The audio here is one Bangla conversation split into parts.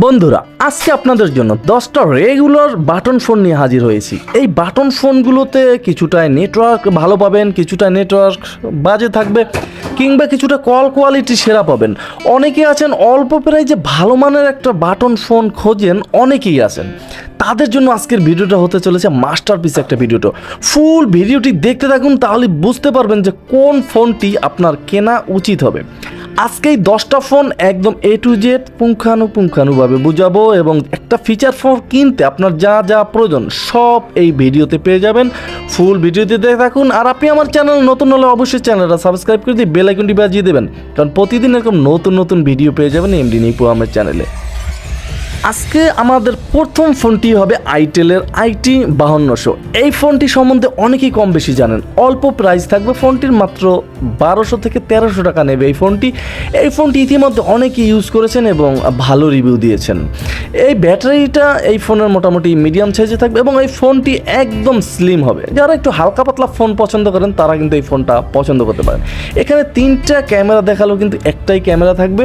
বন্ধুরা, আজকে আপনাদের জন্য দশটা রেগুলার বাটন ফোন নিয়ে হাজির হয়েছি। এই বাটন ফোনগুলোতে কিছুটায় নেটওয়ার্ক ভালো পাবেন, কিছুটা নেটওয়ার্ক বাজে থাকবে, কিংবা কিছুটা কল কোয়ালিটি সেরা পাবেন। অনেকে আছেন, অল্প প্রায় যে ভালো মানের একটা বাটন ফোন খোঁজেন, অনেকেই আছেন। তাদের জন্য আজকের ভিডিওটা হতে চলেছে মাস্টারপিস একটা ভিডিওটা ফুল ভিডিওটি দেখতে থাকুন, তাহলে বুঝতে পারবেন যে কোন ফোনটি আপনার কেনা উচিত হবে। আজকে এই দশটা ফোন একদম এ টু জেড পুঙ্খানুপুঙ্খানুভাবে বুঝাবো এবং একটা ফিচার ফোন কিনতে আপনার যা যা প্রয়োজন সব এই ভিডিওতে পেয়ে যাবেন। ফুল ভিডিওতে দেখে থাকুন। আর আপনি আমার চ্যানেল নতুন হলে অবশ্যই চ্যানেলটা সাবস্ক্রাইব করে দিয়ে বেলাইকনটি বাজিয়ে দেবেন। কারণ প্রতিদিন এরকম নতুন নতুন ভিডিও পেয়ে যাবেন এমডি নিপু আমার চ্যানেলে আজকে আমাদের প্রথম ফোনটি হবে আইটেলের আইটি বাহান্নশো। এই ফোনটি সম্বন্ধে অনেকেই কম বেশি জানেন। অল্প প্রাইস থাকবে ফোনটির মাত্র বারোশো থেকে তেরোশো টাকা নেবে এই ফোনটি। এই ফোনটি ইতিমধ্যে অনেকেই ইউজ করেছেন এবং ভালো রিভিউ দিয়েছেন। এই ব্যাটারিটা এই ফোনের মোটামুটি মিডিয়াম সাইজে থাকবে এবং এই ফোনটি একদম স্লিম হবে। যারা একটু হালকা পাতলা ফোন পছন্দ করেন, তারা কিন্তু এই ফোনটা পছন্দ করতে পারেন। এখানে তিনটা ক্যামেরা দেখালেও কিন্তু একটাই ক্যামেরা থাকবে।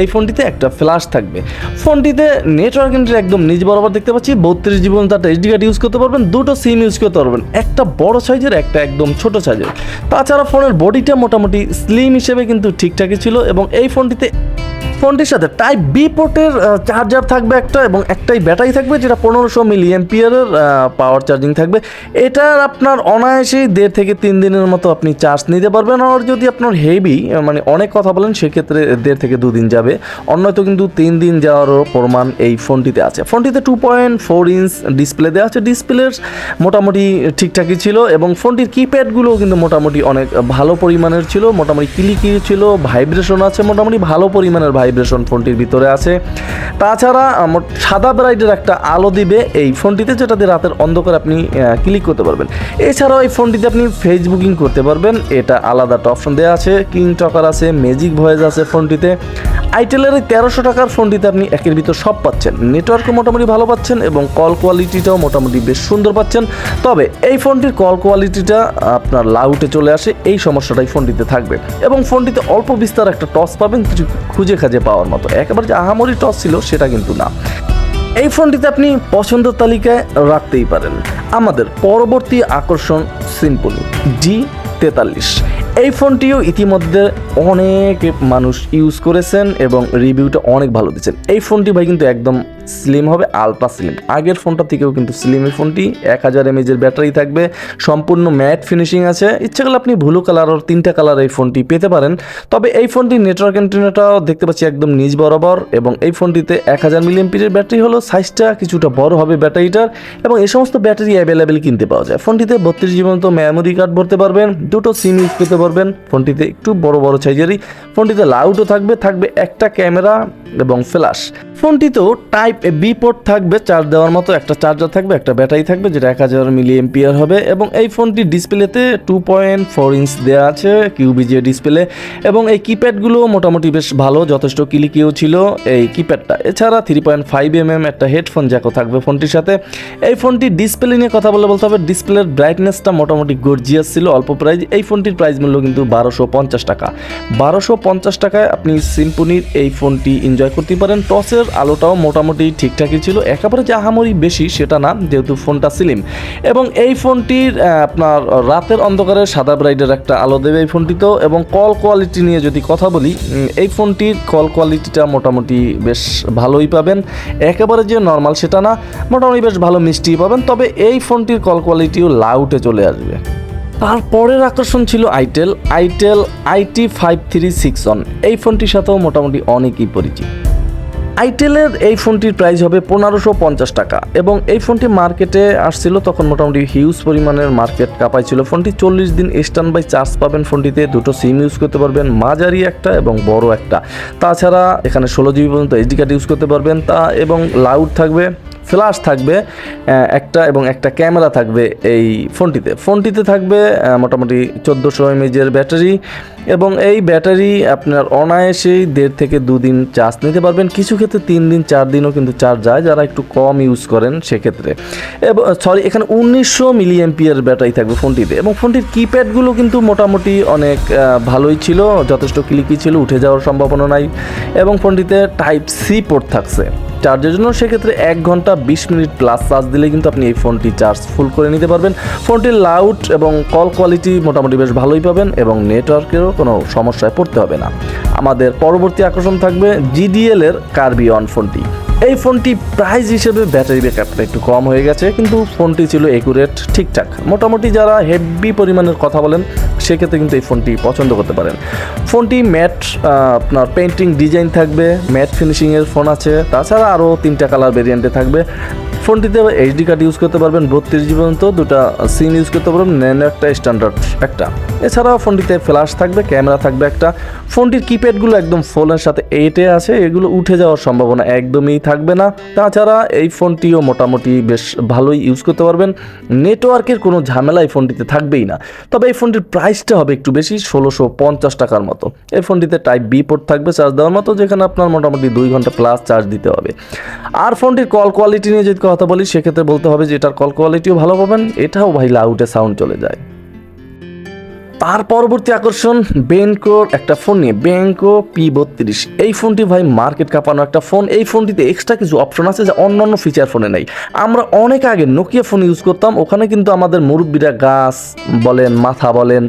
এই ফোনটিতে একটা ফ্ল্যাশ থাকবে। ফোনটিতে নেটওয়ার্ক কিন্তু একদম নিজ বরাবর দেখতে পাচ্ছি। বত্রিশ জীবন তার এইচডি কার্ড ইউজ করতে পারবেন, দুটো সিম ইউজ করতে পারবেন। একটা বড় সাইজের একটা একদম ছোট সাইজের তাছাড়া ফোনের বডিটা মোটামুটি স্লিম হিসেবে কিন্তু ঠিকঠাকই ছিল এবং এই ফোনটিতে ফোনটির সাথে টাইপ বি পোর্টের চার্জার থাকবে একটা এবং একটাই ব্যাটারি থাকবে যেটা পনেরোশো মিলি এমপিয়ারের পাওয়ার চার্জিং থাকবে। এটার আপনার অনায়াসেই দেড় থেকে তিন দিনের মতো আপনি চার্জ নিতে পারবেন আর যদি আপনার হেভি মানে অনেক কথা বলেন, সেক্ষেত্রে দেড় থেকে দুদিন যাবে। অন্যত কিন্তু তিন দিন যাওয়ারও প্রমাণ এই ফোনটিতে আছে। ফোনটিতে two point four inch display দেওয়া আছে। ডিসপ্লের মোটামুটি ঠিকঠাকই ছিল এবং ফোনটির কিপ্যাডগুলোও কিন্তু মোটামুটি অনেক ভালো পরিমাণের ছিল, মোটামুটি ক্লিকি ছিল ভাইব্রেশন আছে, মোটামুটি ভালো পরিমাণের ভাইব্রেশন ফোনটির ভিতরে আছে। তাছাড়া সাদা ব্রাইটের একটা আলো দিবে এই ফোনটিতে, যেটা দিয়ে রাতের অন্ধকার আপনি ক্লিক করতে পারবেন। এছাড়াও এই ফোনটিতে আপনি ফেসবুকিং করতে পারবেন। এটা আলাদা একটা অপশন দেওয়া আছে। কিং টকার আছে, ম্যাজিক ভয়েস আছে ফোনটিতে। আইটেলের এই তেরোশো টাকার ফোনটিতে আপনি একের ভিতর সব পাচ্ছেন। নেটওয়ার্কও মোটামুটি ভালো পাচ্ছেন এবং কল কোয়ালিটিটাও মোটামুটি বেশ সুন্দর পাচ্ছেন। তবে এই ফোনটির কল কোয়ালিটিটা আপনার লাউটে চলে আসে, এই সমস্যাটাই ফোনটিতে থাকবে। এবং ফোনটিতে অল্প বিস্তার একটা টস পাবেন, কিছু খুঁজে খাজে পাওয়ার মতো। একেবারে যে আহামরি টস ছিল, সেটা কিন্তু না। এই ফোনটিতে আপনি পছন্দের তালিকায় রাখতেই পারেন। আমাদের পরবর্তী আকর্ষণ সিম্পলি জি তেতাল্লিশ। এই ফোনটিও ইতিমধ্যে অনেক মানুষ ইউজ করেছেন এবং রিভিউটা অনেক ভালো দিচ্ছেন এই ফোনটি ভাই কিন্তু একদম স্লিম হবে আলট্রা স্লিম আগের ফোনটা থেকেও কিন্তু স্লিমের ফোনটি, এক হাজার এমএজের ব্যাটারি থাকবে, সম্পূর্ণ ম্যাট ফিনিশিং আছে। ইচ্ছে করলে আপনি ব্লু কালার আর তিনটা কালার এই ফোনটি পেতে পারেন। তবে এই ফোনটির নেটওয়ার্ক অ্যান্টেনাটাও দেখতে পাচ্ছি একদম নিজ বরাবর, এবং এই ফোনটিতে এক হাজার মিলিয়ন ব্যাটারি হলো সাইজটা কিছুটা বড় হবে ব্যাটারিটার, এবং এই সমস্ত ব্যাটারি অ্যাভেলেবেল কিনতে পাওয়া যায়। ফোনটিতে বত্রিশ জীবন তো মেমোরি কার্ড ভরতে পারবেন, দুটো সিম ইউজ করতে পারবেন, ফোনটিতে একটু বড় বড় সাইজেরই ফোনটিতে লাউডও থাকবে থাকবে একটা ক্যামেরা এবং ফ্ল্যাশ ফোনটিতেও টাইপ বি পোর্ট থাকবে চার্জ দেওয়ার মতো একটা চার্জার থাকবে, একটা ব্যাটারি থাকবে, যেটা এক হাজার মিলি এমপিয়ার হবে। এবং এই ফোনটি ডিসপ্লেতে টু পয়েন্ট ফোর ইঞ্চ দেওয়া আছে কিউবিজিএ ডিসপ্লে এবং এই কিপ্যাডগুলো মোটামুটি বেশ ভালো, যথেষ্ট কিলিকিও ছিল এই কিপ্যাডটা এছাড়া three point five M M একটা হেডফোন জ্যাকও থাকবে ফোনটির সাথে। এই ফোনটি ডিসপ্লে নিয়ে কথা বলে বলতে হবে ডিসপ্লের ব্রাইটনেসটা মোটামুটি গর্জিয়াস ছিল, অল্প প্রাইস এই ফোনটির প্রাইস মূল্য কিন্তু বারোশো পঞ্চাশ টাকা। বারোশো পঞ্চাশ টাকায় আপনি সিম্পনির এই ফোনটি এনজয় করতে পারেন। টসের আলোটাও মোটামুটি ঠিকঠাকই ছিল। একেবারে যে আহামরি বেশি সেটা না, যেহেতু ফোনটা সিলিম। এবং এই ফোনটির আপনার রাতের অন্ধকারে সাদা ব্রাইডের একটা আলো দেবে এই ফোনটিতেও। এবং কল কোয়ালিটি নিয়ে যদি কথা বলি এই ফোনটির কল কোয়ালিটিটা মোটামুটি বেশ ভালোই পাবেন। একেবারে যে নর্মাল সেটা না, মোটামুটি বেশ ভালো মিষ্টি পাবেন। তবে এই ফোনটির কল কোয়ালিটিও লাউটে চলে আসবে। তারপরের আকর্ষণ ছিল itel itel IT five three six one এই ফোনটির সাথেও মোটামুটি অনেকই পরিচিত। আইটেলের এই ফোনটির প্রাইস হবে পনেরোশো পঞ্চাশ টাকা এবং এই ফোনটি মার্কেটে আসছিল তখন মোটামুটি হিউজ পরিমাণের মার্কেট কাপাইছিল। ফোনটি চল্লিশ দিন স্ট্যান্ড বাই চার্জ পাবেন ফোনটিতে। দুটো সিম ইউজ করতে পারবেন, মাঝারি একটা এবং বড় একটা। তাছাড়া এখানে ষোলো জিবি পর্যন্ত এইচডি কার্ড ইউজ করতে পারবেন। তা এবং লাউড থাকবে ফ্ল্যাশ থাকবে একটা এবং একটা ক্যামেরা থাকবে এই ফোনটিতে। ফোনটিতে থাকবে মোটামুটি চোদ্দোশো এমএজের ব্যাটারি এবং এই ব্যাটারি আপনার অনায়াসেই দেড় থেকে দুদিন চার্জ নিতে পারবেন। কিছু ক্ষেত্রে তিন দিন, চার দিনও কিন্তু চার্জ যায়, যারা একটু কম ইউজ করেন সেক্ষেত্রে। এবং সরি এখানে উনিশশো মিলি এমপিয়ার ব্যাটারি থাকবে ফোনটিতে এবং ফোনটির কিপ্যাডগুলো কিন্তু মোটামুটি অনেক ভালোই ছিল, যথেষ্ট ক্লিকি ছিল, উঠে যাওয়ার সম্ভাবনা নাই এবং ফোনটিতে টাইপ সি পোর্ট থাকছে। চার্জের জন্য সেক্ষেত্রে এক ঘণ্টা বিশ মিনিট প্লাস চার্জ দিলে কিন্তু আপনি এই ফোনটি চার্জ ফুল করে নিতে পারবেন। ফোনটির লাউড এবং কল কোয়ালিটি মোটামুটি বেশ ভালোই পাবেন এবং নেটওয়ার্কেরও কোনো সমস্যায় পড়তে হবে না। আমাদের পরবর্তী আকর্ষণ থাকবে জিডিএল এর কার্বিয়ন ফোনটি এই ফোনটি প্রাইস হিসেবে ব্যাটারি ব্যাকআপটা একটু কম হয়ে গেছে, কিন্তু ফোনটি ছিল একুরেট ঠিকঠাক। মোটামুটি যারা হেভি পরিমাণের কথা বলেন, সেক্ষেত্রে কিন্তু এই ফোনটি পছন্দ করতে পারেন। ফোনটি ম্যাট আপনার পেন্টিং ডিজাইন থাকবে ম্যাট ফিনিশিংয়ের ফোন আছে। তাছাড়া আরও তিনটা কালার ভেরিয়েন্টে থাকবে। ফোনটিতে এইচডি কার্ড ইউজ করতে পারবেন বত্রিশ জি পর্যন্ত, দুটা সিম ইউজ করতে পারবেন ন্যানো একটা স্ট্যান্ডার্ড একটা। এছাড়াও ফোনটিতে ফ্ল্যাশ থাকবে ক্যামেরা থাকবে একটা। ফোনটির কিপ্যাডগুলো একদম ফোনের সাথে এইটে আছে, এগুলো উঠে যাওয়ার সম্ভাবনা একদমই থাকবে না। তাছাড়া এই ফোনটিও মোটামুটি বেশ ভালোই ইউজ করতে পারবেন। নেটওয়ার্কের কোনো ঝামেলা এই ফোনটিতে থাকবেই না। তবে এই ফোনটির প্রাইসটা হবে একটু বেশি, ষোলোশো পঞ্চাশ টাকার মতো। এই ফোনটিতে টাইপ বি পোর্ট থাকবে চার্জ দেওয়ার মতো, যেখানে আপনার মোটামুটি দুই ঘণ্টা প্লাস চার্জ দিতে হবে। আর ফোনটির কল কোয়ালিটি নিয়ে যদি কথা বলি, সেক্ষেত্রে বলতে হবে যে এটার কল কোয়ালিটিও ভালো পাবেন, এটাও ভাই লাউডে সাউন্ড চলে যায়। তার পরবর্তী আকর্ষণ বেনকোর একটা ফোন নিয়ে বেনকো পি বত্রিশ। এই ফোনটি ভাই মার্কেট কাঁপানো একটা ফোন এই ফোনটিতে এক্সট্রা কিছু অপশন আছে যা অন্যান্য ফিচার ফোনে নেই। আমরা অনেক আগে নোকিয়া ফোন ইউজ করতাম। ওখানে কিন্তু আমাদের মুরব্বীরা গাছ বলেন, মাথা বলেন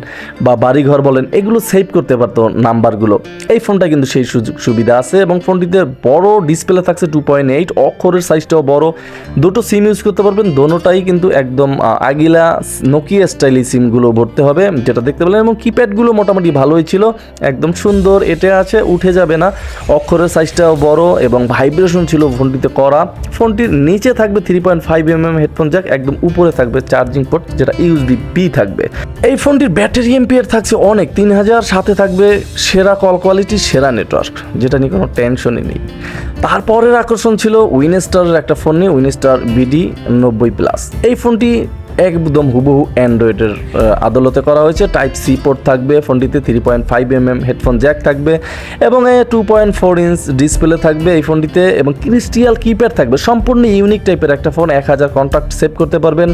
বা বাড়িঘর বলেন, এগুলো সেভ করতে পারতো নাম্বারগুলো এই ফোনটা কিন্তু সেই সুযোগ সুবিধা আছে এবং ফোনটিতে বড় ডিসপ্লে থাকছে টু পয়েন্ট এইট অক্ষরের সাইজটাও বড়। দুটো সিম ইউজ করতে পারবেন। দোনোটাই কিন্তু একদম আগিলা নোকিয়া স্টাইলি সিমগুলো ভরতে হবে, যেটা দেখতে পেলেন এবং কিপ্যাডগুলো মোটামুটি ভালোই ছিল। একদম সুন্দর, এটে আছে, উঠে যাবে না। অক্ষরের সাইজটাও বড় এবং ভাইব্রেশন ছিল ফোনটিতে করা। ফোনটির নিচে থাকবে three point five M M headphone jack একদম উপরে থাকবে চার্জিং পোর্ট যেটা ইউএসবি বি থাকবে। এই ফোনটির ব্যাটারি এমপিয়ার থাকছে অনেক, তিন হাজার, সাথে থাকবে সেরা কল কোয়ালিটি সেরা নেটওয়ার্ক যেটা নিয়ে কোনো টেনশনই নেই। তারপরের আকর্ষণ ছিল উইনস্টারের একটা ফোন নিয়ে উইনস্টার বিডি নব্বই প্লাস এই ফোনটি একদম হুবহু অ্যান্ড্রয়েডের আদালতে করা হয়েছে। টাইপ সি পোর্ট থাকবে, ফোনটিতে three point five M M headphone jack থাকবে এবং two point four inch display থাকবে এই ফোনটিতে এবং ক্রিস্টিয়াল কিপ্যাড থাকবে। সম্পূর্ণ ইউনিক টাইপের একটা ফোন এক হাজার কন্ট্যাক্ট সেভ করতে পারবেন।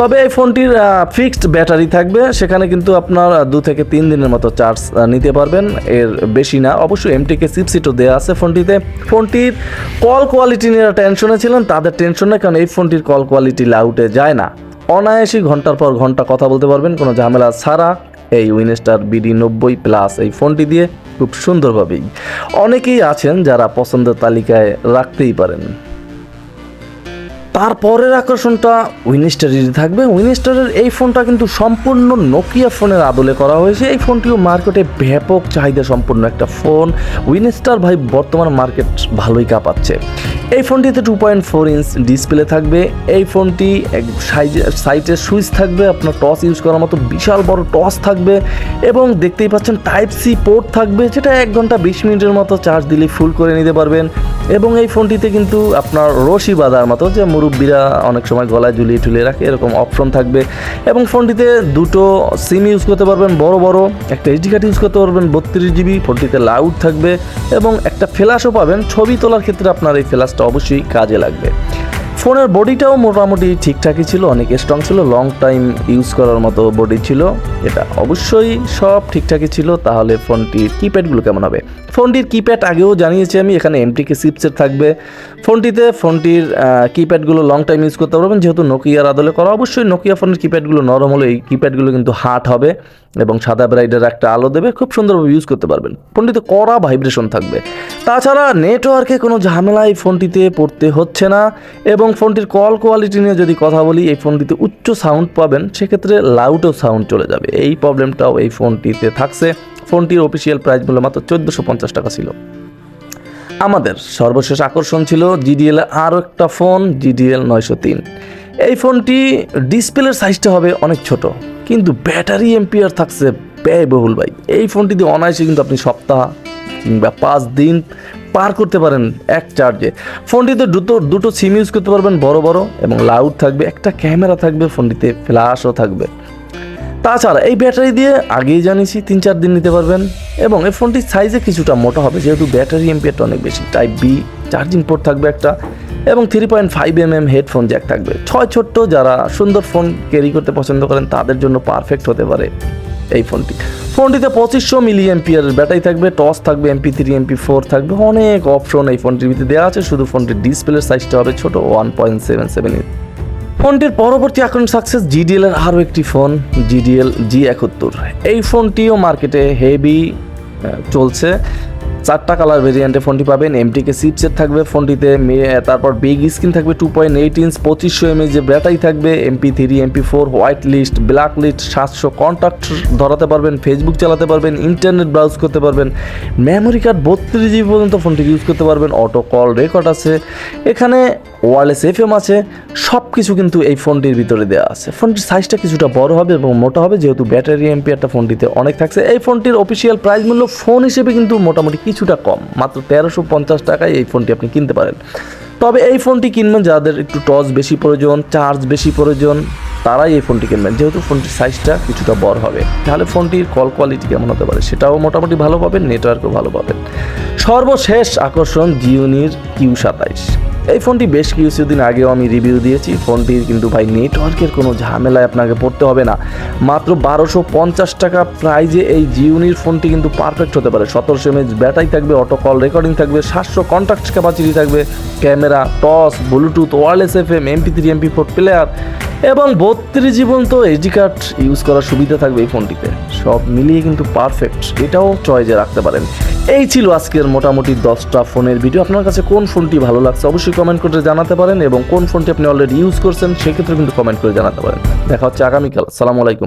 তবে এই ফোনটির ফিক্সড ব্যাটারি থাকবে, সেখানে কিন্তু আপনার দু থেকে তিন দিনের মতো চার্জ নিতে পারবেন। এর বেশি না, অবশ্যই এমটিকে চিপসিটও দেওয়া আছে ফোনটিতে। ফোনটির কল কোয়ালিটি নিয়ে টেনশনে ছিলেন, তাদের টেনশন নেই, কারণ এই ফোনটির কল কোয়ালিটি লাউটে যায় না। অনায়াসই ঘণ্টার পর ঘণ্টা কথা বলতে পারবেন, কোনো ঝামেলা ছাড়া। এই উইনস্টার বিডি নব্বই প্লাস এই ফোনটি দিয়ে খুব সুন্দরভাবেই। অনেকেই আছেন যারা পছন্দের তালিকায় রাখতেই পারেন। তারপরের আকর্ষণটা উইনস্টারেরই থাকবে। উইনস্টারের এই ফোনটা কিন্তু সম্পূর্ণ নোকিয়া ফোনের আদলে করা হয়েছে। এই ফোনটিও মার্কেটে ব্যাপক চাহিদা সম্পূর্ণ একটা ফোন। উইনস্টার ভাই বর্তমান মার্কেট ভালোই কাঁপাচ্ছে। এই ফোনটিতে two point four inch display থাকবে। এই ফোনটি এক সাইজে সুইচ থাকবে, আপনার টস ইউজ করার মতো বিশাল বড় টস থাকবে এবং দেখতেই পাচ্ছেন টাইপ সি পোর্ট থাকবে, যেটা এক ঘণ্টা বিশ মিনিটের মতো চার্জ দিলে ফুল করে নিতে পারবেন। এবং এই ফোনটিতে কিন্তু আপনার রশি বাঁধার মতো, যে মুরব্বীরা অনেক সময় গলায় ঝুলিয়ে ঠুলিয়ে রাখে, এরকম অপশন থাকবে। এবং ফোনটিতে দুটো সিম ইউজ করতে পারবেন, বড় বড়, একটা এইচডি কার্ড ইউজ করতে পারবেন, বত্রিশ জিবি ফোনটিতে লাউড থাকবে এবং একটা ফ্ল্যাশও পাবেন। ছবি তোলার ক্ষেত্রে আপনার এই অবশ্যই কাজে লাগবে। ফোনের বডিটাও মোটামুটি ঠিকঠাকই ছিল, অনেক স্ট্রং ছিল লং টাইম ইউজ করার মতো বডি ছিল। এটা অবশ্যই সব ঠিকঠাকই ছিল, তাহলে ফোনটির কিপ্যাডগুলো কেমন হবে? ফোনটির কিপ্যাড আগেও জানিয়েছি আমি, এখানে এমটিকে চিপসেট থাকবে। ফোনটিতে ফোনটির কিপ্যাডগুলো লং টাইম ইউজ করতে পারবেন, যেহেতু নোকিয়ার আদলে করা, অবশ্যই নোকিয়া ফোনের কিপ্যাডগুলো নরম হলে এই কিপ্যাডগুলো কিন্তু হার্ড হবে এবং সাদা ব্রাইডের একটা আলো দেবে, খুব সুন্দরভাবে ইউজ করতে পারবেন। ফোনটিতে কড়া ভাইব্রেশন থাকবে। তাছাড়া নেটওয়ার্কে কোনো ঝামেলা এই ফোনটিতে পড়তে হচ্ছে না এবং ফোনটির কল কোয়ালিটি নিয়ে যদি কথা বলি, এই ফোনটিতে উচ্চ সাউন্ড পাবেন, সেক্ষেত্রে লাউডও সাউন্ড চলে যাবে। এই প্রবলেমটাও এই ফোনটিতে থাকছে। ফোনটির অফিসিয়াল প্রাইস মূল্য মাত্র চোদ্দোশো পঞ্চাশ টাকা ছিল। আমাদের সর্বশেষ আকর্ষণ ছিল জিডিএল আরও একটা ফোন জিডিএল নয়শো তিন। এই ফোনটি ডিসপ্লের সাইজটা হবে অনেক ছোট, কিন্তু ব্যাটারি এম্পিয়ার থাকছে ব্যয়বহুল ভাই। এই ফোনটি দিয়ে অনায়াসে কিন্তু আপনি সপ্তাহ কিংবা পাঁচ দিন পার করতে পারেন এক চার্জে। ফোনটিতে দুটো দুটো সিম ইউজ করতে পারবেন বড় বড় এবং লাউড থাকবে, একটা ক্যামেরা থাকবে, ফোনটিতে ফ্ল্যাশও থাকবে। তাছাড়া এই ব্যাটারি দিয়ে আগেই জানিয়েছি, তিন চার দিন নিতে পারবেন এবং এই ফোনটির সাইজে কিছুটা মোটা হবে, যেহেতু ব্যাটারি এমপিয়ারটা অনেক বেশি। টাইপ বি চার্জিং পোর্ট থাকবে একটা এবং three point five M M headphone jack থাকবে। ছয় ছোট্ট যারা সুন্দর ফোন ক্যারি করতে পছন্দ করেন, তাদের জন্য পারফেক্ট হতে পারে এই ফোনটি। ফোনটিতে পঁচিশশো মিলি এমপিয়ারের ব্যাটারি থাকবে টস থাকবে এমপি থ্রি এমপি ফোর থাকবে, অনেক অপশন এই ফোনটির ভিতরে দেওয়া আছে। শুধু ফোনটির ডিসপ্লের সাইজটা হবে ছোট ওয়ান পয়েন্ট সেভেন সেভেন ফোনটির পরবর্তী এখন সাকসেস জিডিএল এর আরও একটি ফোন জিডিএল জি একাত্তর। এই ফোনটিও মার্কেটে হেভি চলছে। চারটা কালার ভেরিয়েন্টে ফোনটি পাবেন। এমটিকে সিপসেট থাকবে ফোনটিতে তারপর বিগ স্ক্রিন থাকবে টু পয়েন্ট এইট ইঞ্চ পঁচিশশো এমএ যে ব্যাটারি থাকবে MP three MP four white list black list সাতশো কন্ট্যাক্ট ধরাতে পারবেন ফেসবুক চালাতে পারবেন ইন্টারনেট ব্রাউজ করতে পারবেন মেমোরি কার্ড বত্রিশ জিবি পর্যন্ত ফোনটি ইউজ করতে পারবেন অটো কল রেকর্ড আছে। এখানে ওয়ারলেস এফ এম আছে সব কিছু কিন্তু এই ফোনটির ভিতরে দেওয়া আছে। ফোনটির সাইজটা কিছুটা বড় হবে এবং মোটা হবে, যেহেতু ব্যাটারি এমপিয়ারটা ফোনটিতে অনেক থাকছে। এই ফোনটির অফিসিয়াল প্রাইস মূল্য ফোন হিসেবে কিন্তু মোটামুটি কিছুটা কম, মাত্র তেরোশো পঞ্চাশ টাকায় এই ফোনটি আপনি কিনতে পারেন। তবে এই ফোনটি কিনবেন যাদের একটু টস বেশি প্রয়োজন চার্জ বেশি প্রয়োজন, তারাই এই ফোনটি কিনবেন, যেহেতু ফোনটির সাইজটা কিছুটা বড় হবে। তাহলে ফোনটির কল কোয়ালিটি কেমন হতে পারে সেটাও মোটামুটি ভালো পাবেন নেটওয়ার্কও ভালো পাবেন। সর্বশেষ আকর্ষণ জিওনির কিউ সাতাইশ। এই ফোনটি বেশ কিছুদিন আগেও আমি রিভিউ দিয়েছি। ফোনটির কিন্তু ভাই নেটওয়ার্কের কোনো ঝামেলায় আপনাকে পড়তে হবে না। মাত্র বারোশো পঞ্চাশ টাকা প্রাইজে এই জিওনির ফোনটি কিন্তু পারফেক্ট হতে পারে। সতেরোশো এমএচ ব্যাটারি থাকবে অটো কল রেকর্ডিং থাকবে, সাতশো কন্ট্যাক্ট ক্যাপাসিটি থাকবে, camera toss Bluetooth wireless F M MP three MP four player এবং বত্রিশ জীবন তো এইচডি কার্ড ইউজ করার সুবিধা থাকবে এই ফোনটিতে। সব মিলিয়ে কিন্তু পারফেক্ট এটাও চয়েজে রাখতে পারেন। এই ছিল আজকের মোটামুটি দশটা ফোনের ভিডিও আপনার কাছে কোন ফোনটি ভালো লাগছে অবশ্যই কমেন্ট করে জানাতে পারেন এবং কোন ফোনটি আপনি অলরেডি ইউজ করছেন, সেক্ষেত্রে কিন্তু কমেন্ট করে জানাতে পারেন। দেখা হচ্ছে আগামীকাল। সালামু আলাইকুম।